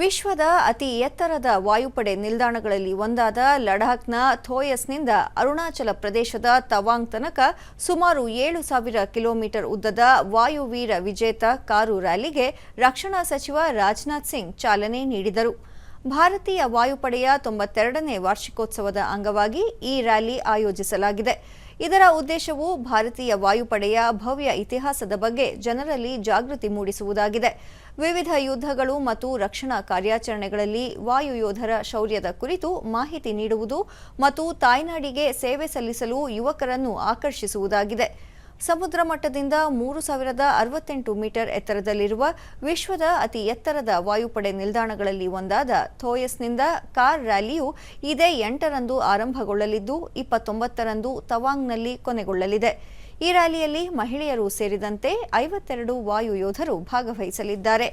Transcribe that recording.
ವಿಶ್ವದ ಅತಿ ಎತ್ತರದ ವಾಯುಪಡೆ ನಿಲ್ದಾಣಗಳಲ್ಲಿ ಒಂದಾದ ಲಡಾಖ್ನ ಥೋಯಸ್ನಿಂದ ಅರುಣಾಚಲ ಪ್ರದೇಶದ ತವಾಂಗ್ ತನಕ ಸುಮಾರು ಏಳು ಸಾವಿರ ಕಿಲೋಮೀಟರ್ ಉದ್ದದ ವಾಯುವೀರ ವಿಜೇತ ಕಾರು ರ್ಯಾಲಿಗೆ ರಕ್ಷಣಾ ಸಚಿವ ರಾಜನಾಥ್ ಸಿಂಗ್ ಚಾಲನೆ ನೀಡಿದರು. ಭಾರತೀಯ ವಾಯುಪಡೆಯ ತೊಂಬತ್ತೆರಡನೇ ವಾರ್ಷಿಕೋತ್ಸವದ ಅಂಗವಾಗಿ ಈ ರ್ಯಾಲಿ ಆಯೋಜಿಸಲಾಗಿದೆ. ಇದರ ಉದ್ದೇಶವು ಭಾರತೀಯ ವಾಯುಪಡೆಯ ಭವ್ಯ ಇತಿಹಾಸದ ಬಗ್ಗೆ ಜನರಲ್ಲಿ ಜಾಗೃತಿ ಮೂಡಿಸುವುದಾಗಿದೆ. ವಿವಿಧ ಯುದ್ಧಗಳು ಮತ್ತು ರಕ್ಷಣಾ ಕಾರ್ಯಾಚರಣೆಗಳಲ್ಲಿ ವಾಯು ಯೋಧರ ಶೌರ್ಯದ ಕುರಿತು ಮಾಹಿತಿ ನೀಡುವುದು ಮತ್ತು ತಾಯ್ನಾಡಿಗೆ ಸೇವೆ ಸಲ್ಲಿಸಲು ಯುವಕರನ್ನು ಆಕರ್ಷಿಸುವುದಾಗಿದೆ. ಸಮುದ್ರ ಮಟ್ಟದಿಂದ ಮೂರು ಸಾವಿರದ ಅರವತ್ತೆಂಟು ಮೀಟರ್ ಎತ್ತರದಲ್ಲಿರುವ ವಿಶ್ವದ ಅತಿ ಎತ್ತರದ ವಾಯುಪಡೆ ನಿಲ್ದಾಣಗಳಲ್ಲಿ ಒಂದಾದ ಥೋಯಸ್ನಿಂದ ಕಾರ್ ರ್ಯಾಲಿಯು ಇದೇ ಎಂಟರಂದು ಆರಂಭಗೊಳ್ಳಲಿದ್ದು, ಇಪ್ಪತ್ತೊಂಬತ್ತರಂದು ತವಾಂಗ್ನಲ್ಲಿ ಕೊನೆಗೊಳ್ಳಲಿದೆ. ಈ ರ್ಯಾಲಿಯಲ್ಲಿ ಮಹಿಳೆಯರು ಸೇರಿದಂತೆ ಐವತ್ತೆರಡು ವಾಯು ಯೋಧರು ಭಾಗವಹಿಸಲಿದ್ದಾರೆ.